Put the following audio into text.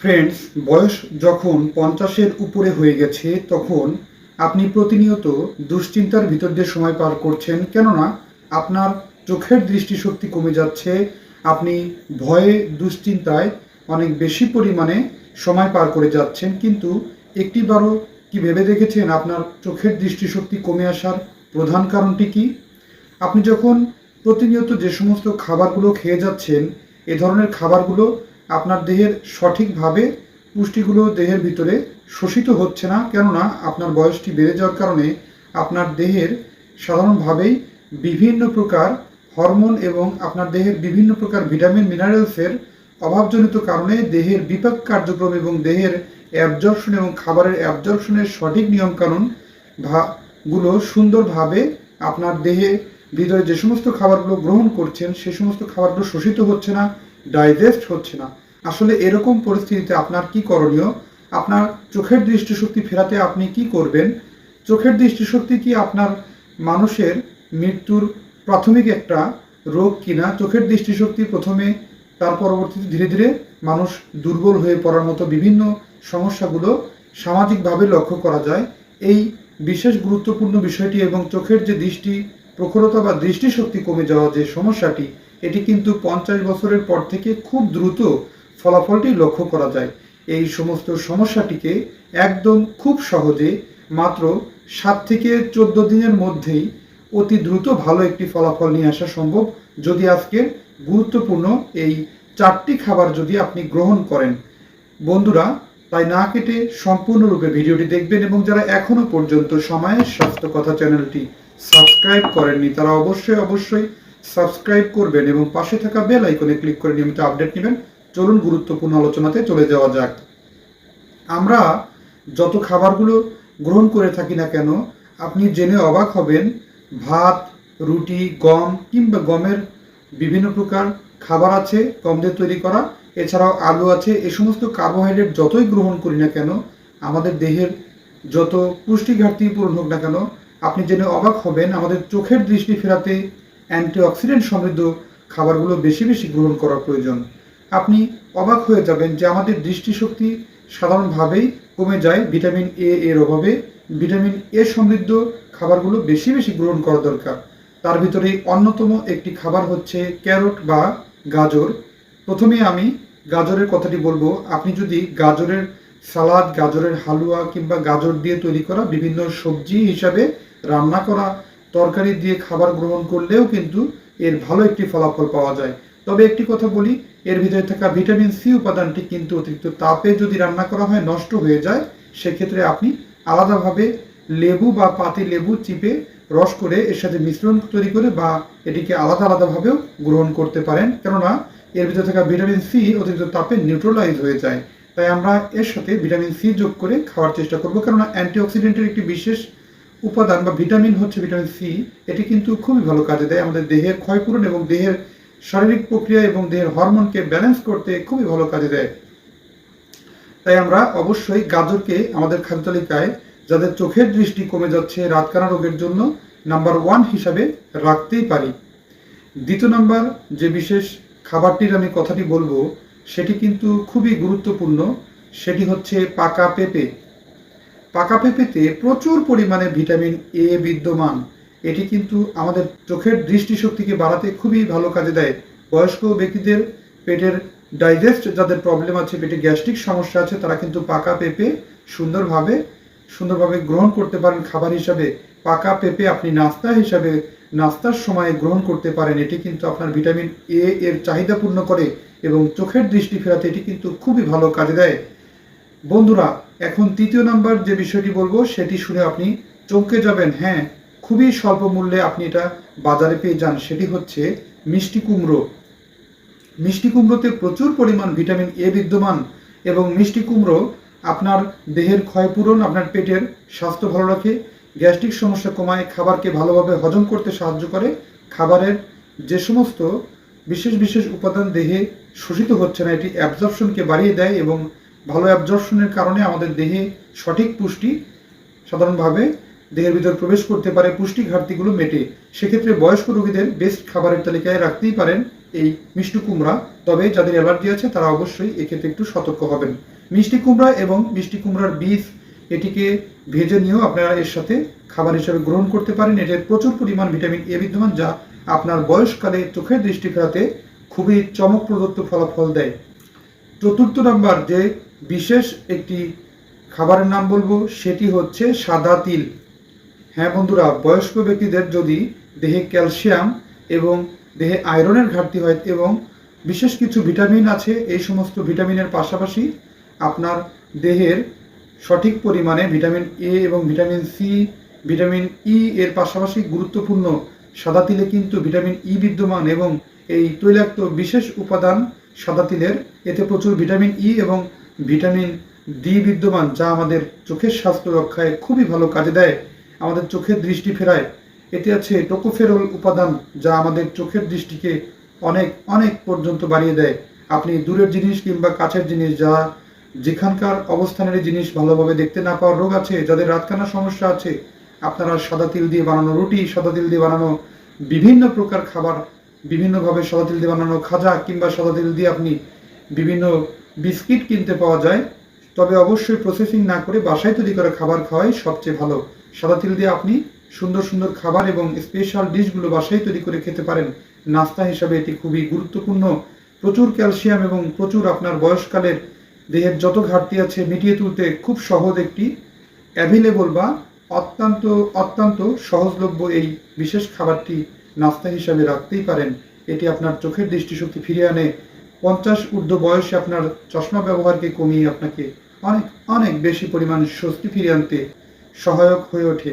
Friends বয়স যখন পঞ্চাশের উপরে হয়ে গেছে, তখন আপনি প্রতিনিয়ত দুশ্চিন্তার ভিতর দিয়ে সময় পার করছেন। কেননা, আপনার চোখের দৃষ্টিশক্তি কমে যাচ্ছে। আপনি ভয়ে দুশ্চিন্তায় অনেক বেশি পরিমাণে সময় পার করে যাচ্ছেন। কিন্তু একটিবারও কি ভেবে দেখেছেন আপনার চোখের দৃষ্টিশক্তি কমে আসার প্রধান কারণটি কি? আপনি যখন প্রতিনিয়ত যে সমস্ত খাবারগুলো খেয়ে যাচ্ছেন, এ ধরনের খাবারগুলো আপনার দেহের সঠিকভাবে পুষ্টিগুলো দেহের ভিতরে শোষিত হচ্ছে না, কেননা আপনার বয়সটি বেড়ে যাওয়ার কারণে আপনার দেহের সাধারণভাবেই বিভিন্ন প্রকার হরমোন এবং আপনার দেহের বিভিন্ন প্রকার ভিটামিন, মিনারেলসের অভাবজনিত কারণে দেহের বিপাক কার্যক্রম এবং দেহের অ্যাবজর্পশন এবং খাবারের অ্যাবজর্পশনের সঠিক নিয়মকানুনগুলো সুন্দরভাবে আপনার দেহে ভিতরে যে সমস্ত খাবারগুলো গ্রহণ করছেন, সে সমস্ত খাবারগুলো শোষিত হচ্ছে না ডাইজেস্ট হচ্ছে না। আসলে এরকম পরিস্থিতিতে আপনার কি করণীয়? আপনার চোখের দৃষ্টিশক্তি ফেরাতে আপনি কি করবেন? চোখের দৃষ্টিশক্তি কি আপনার মানুষের মৃত্যুর প্রাথমিক একটা রোগ কিনা? চোখের দৃষ্টিশক্তি প্রথমে, তার পরবর্তীতে ধীরে ধীরে মানুষ দুর্বল হয়ে পড়ার মতো বিভিন্ন সমস্যাগুলো সামাজিকভাবে লক্ষ্য করা যায়। এই বিশেষ গুরুত্বপূর্ণ বিষয়টি এবং চোখের যে দৃষ্টি প্রখরতা বা দৃষ্টিশক্তি কমে যাওয়া যে সমস্যাটি এটি কিন্তু পঞ্চাশ বছরের পর থেকে খুব দ্রুত ফলাফলটি লক্ষ্য করা যায়। এই সমস্ত সমস্যাটিকে একদম খুব সহজে মাত্র সাত থেকে চোদ্দ দিনের মধ্যেই অতি দ্রুত ভালো একটি ফলাফল নিয়ে আসা সম্ভব। যদি আজকের গুরুত্বপূর্ণ এই চারটি খাবার যদি আপনি গ্রহণ করেন, বন্ধুরা, তাই না কেটে সম্পূর্ণরূপে ভিডিওটি দেখবেন এবং যারা এখনও পর্যন্ত সময়ের স্বাস্থ্য কথা চ্যানেলটি সাবস্ক্রাইব করেননি, তারা অবশ্যই অবশ্যই সাবস্ক্রাইব করবেন এবং পাশে থাকা বেল আইকনে ক্লিক করে নিয়মিত আপডেট নেবেন। চলুন গুরুত্বপূর্ণ আলোচনাতে চলে যাওয়া যাক। আমরা যত খাবারগুলো গ্রহণ করে থাকি না কেন, আপনি জেনে অবাক হবেন, ভাত, রুটি, গম কিংবা গমের বিভিন্ন প্রকার খাবার আছে গম দিয়ে তৈরি করা। এছাড়াও আলু আছে। এ সমস্ত কার্বোহাইড্রেট যতই গ্রহণ করি না কেন, আমাদের দেহের যত পুষ্টি ঘাটতি পূরণ হোক না কেন, আপনি জেনে অবাক হবেন, আমাদের চোখের দৃষ্টি ফেরাতে অ্যান্টিঅক্সিডেন্ট সমৃদ্ধ খাবারগুলো বেশি বেশি গ্রহণ করা প্রয়োজন। আপনি অবাক হয়ে যাবেন যে আমাদের দৃষ্টিশক্তি সাধারণভাবেই কমে যায়, ভিটামিন এ এর অভাবে। ভিটামিন এ সমৃদ্ধ খাবারগুলো বেশি বেশি গ্রহণ করা দরকার। তার ভিতরে অন্যতম একটি খাবার হচ্ছে ক্যারট বা গাজর। প্রথমে আমি গাজরের কথাটি বলব। আপনি যদি গাজরের সালাদ, গাজরের হালুয়া কিংবা গাজর দিয়ে তৈরি করা বিভিন্ন সবজি হিসাবে রান্না করা তরকারি দিয়ে খাবার গ্রহণ করলেও কিন্তু এর ভালো একটি ফলাফল পাওয়া যায়। তবে একটি কথা বলি, এর ভিতরে থাকা ভিটামিন সি উপাদানটি কিন্তু অতিরিক্ত তাপে যদি রান্না করা হয় নষ্ট হয়ে যায়, সেক্ষেত্রে আপনি আলাদাভাবে লেবু বা পাতি লেবু চিপে রস করে এর সাথে মিশ্রণ তৈরি করে বা এটিকে আলাদা আলাদাভাবেও গ্রহণ করতে পারেন। কেননা, এর ভিতরে থাকা ভিটামিন সি অতিরিক্ত তাপে নিউট্রালাইজ হয়ে যায়। তাই আমরা এর সাথে ভিটামিন সি যোগ করে খাওয়ার চেষ্টা করব। কেননা, অ্যান্টিঅক্সিডেন্টের একটি বিশেষ উপাদান বা ভিটামিন হচ্ছে ভিটামিন সি। এটি কিন্তু খুবই ভালো কাজে দেয়। আমাদের দেহের ক্ষয়পূরণ এবং দেহের শারীরিক প্রক্রিয়া এবং দেহের হরমোনকে ব্যালেন্স করতে খুবই ভালো কাজে দেয়। তাই আমরা অবশ্যই গাজরকে আমাদের খাদ্য তালিকায়, যাদের চোখের দৃষ্টি কমে যাচ্ছে, রাতকানা রোগের জন্য নাম্বার ওয়ান হিসাবে রাখতেই পারি। দ্বিতীয় নাম্বার যে বিশেষ খাবারটির আমি কথাটি বলব, সেটি কিন্তু খুবই গুরুত্বপূর্ণ। সেটি হচ্ছে পাকা পেঁপে। পাকা পেঁপেতে প্রচুর পরিমাণে ভিটামিন এ বিদ্যমান। এটি কিন্তু আমাদের চোখের দৃষ্টিশক্তিকে বাড়াতে খুবই ভালো কাজে দেয়। বয়স্ক ব্যক্তিদের পেটের ডাইজেস্ট যাদের প্রবলেম আছে, পেটে গ্যাস্ট্রিক সমস্যা আছে, তারা কিন্তু পাকা পেঁপে সুন্দরভাবে সুন্দরভাবে গ্রহণ করতে পারেন খাবার হিসাবে। পাকা পেঁপে আপনি নাস্তা হিসাবে নাস্তার সময় গ্রহণ করতে পারেন। এটি কিন্তু আপনার ভিটামিন এ এর চাহিদা পূর্ণ করে এবং চোখের দৃষ্টি ফেরাতে এটি কিন্তু খুবই ভালো কাজে দেয়। বন্ধুরা, এখন তৃতীয় নাম্বার যে বিষয়টি বলব, সেটি শুনে আপনি চমকে যাবেন। হ্যাঁ খুবই স্বল্প মূল্যে আপনি এটা বাজারে পেয়ে যান, সেটি হচ্ছে মিষ্টি কুমড়ো। মিষ্টি কুমড়োতে প্রচুর পরিমাণ ভিটামিন এ বিদ্যমান এবং মিষ্টি কুমড়ো আপনার দেহের ক্ষয়পূরণ, আপনার পেটের স্বাস্থ্য ভালো রাখে, গ্যাস্ট্রিক সমস্যা কমায়, খাবারকে ভালোভাবে হজম করতে সাহায্য করে, খাবারের যে সমস্ত বিশেষ বিশেষ উপাদান দেহে শোষিত হচ্ছে না, এটি অ্যাবজর্পশনকে বাড়িয়ে দেয় এবং ভালো অ্যাবজর্পশনের কারণে আমাদের দেহে সঠিক পুষ্টি সাধারণভাবে দেহের ভিতর প্রবেশ করতে পারে, পুষ্টি ঘাটতিগুলো মেটে। সেক্ষেত্রে বয়স্ক রোগীদের বেস্ট খাবারের তালিকায় রাখতেই পারেন এই মিষ্টি কুমড়া। তবে যাদের অ্যালার্জি আছে, তারা অবশ্যই এক্ষেত্রে একটু সতর্ক হবেন। মিষ্টি কুমড়া এবং মিষ্টি কুমড়ার বীজ, এটিকে ভেজে নিয়েও আপনারা এর সাথে খাবার হিসেবে গ্রহণ করতে পারেন। এতে প্রচুর পরিমাণ ভিটামিন এ বিদ্যমান, যা আপনার বয়সকালে চোখের দৃষ্টি ফেরাতে খুবই চমকপ্রদত্ত ফলাফল দেয়। চতুর্থ নাম্বার যে বিশেষ একটি খাবারের নাম বলব, সেটি হচ্ছে সাদা তিল। হ্যাঁ বন্ধুরা, বয়স্ক ব্যক্তিদের যদি দেহে ক্যালসিয়াম এবং দেহে আয়রনের ঘাটতি হয় এবং বিশেষ কিছু ভিটামিন আছে, এই সমস্ত ভিটামিনের পাশাপাশি আপনার দেহের সঠিক পরিমাণে ভিটামিন এ এবং ভিটামিন সি, ভিটামিন ই এর পাশাপাশি গুরুত্বপূর্ণ সাদা তিলে কিন্তু ভিটামিন ই বিদ্যমান এবং এই তৈলাক্ত বিশেষ উপাদান সাদা তিলের, এতে প্রচুর ভিটামিন ই এবং ভিটামিন ডি বিদ্যমান, যা আমাদের চোখের স্বাস্থ্য রক্ষায় খুবই ভালো কাজে দেয়, আমাদের চোখের দৃষ্টি ফেরায়। এতে আছে টোকোফেরল উপাদান, যা আমাদের চোখের দৃষ্টিকে অনেক অনেক পর্যন্ত বাড়িয়ে দেয়। আপনি দূরের জিনিস কিংবা কাছের জিনিস, যা যেখানকার অবস্থানের জিনিস ভালোভাবে দেখতে না পাওয়ার রোগ আছে, যাদের রাতকানা সমস্যা আছে, আপনারা সাদা তিল দিয়ে বানানো রুটি, সাদা তিল দিয়ে বানানো বিভিন্ন প্রকার খাবার, বিভিন্নভাবে সাদা তিল দিয়ে বানানো খাজা, কিংবা সাদা তিল দিয়ে আপনি বিভিন্ন বিস্কিট কিনতে পাওয়া যায়, তবে অবশ্যই প্রসেসিং না করে বাসায় তৈরি করা খাবার খাওয়াই সবচেয়ে ভালো। সাদা তিল দিয়ে আপনি সুন্দর সুন্দর খাবার এবং স্পেশাল ডিশগুলো বাসায় তৈরি করে খেতে পারেন। নাস্তা হিসাবে এটি খুবই গুরুত্বপূর্ণ। প্রচুর ক্যালসিয়াম এবং প্রচুর আপনার বয়সকালের দেহের যত ঘাটতি আছে মিটিয়ে তুলতে খুব সহজ একটি অ্যাভেলেবল বা অত্যন্ত অত্যন্ত সহজলভ্য এই বিশেষ খাবারটি নাস্তা হিসাবে রাখতেই পারেন। এটি আপনার চোখের দৃষ্টিশক্তি ফিরিয়ে আনে পঞ্চাশ ঊর্ধ্ব বয়সে আপনার চশমা ব্যবহারকে কমিয়ে আপনাকে অনেক অনেক বেশি পরিমাণ স্বস্তি ফিরিয়ে আনতে সহায়ক হয়ে ওঠে।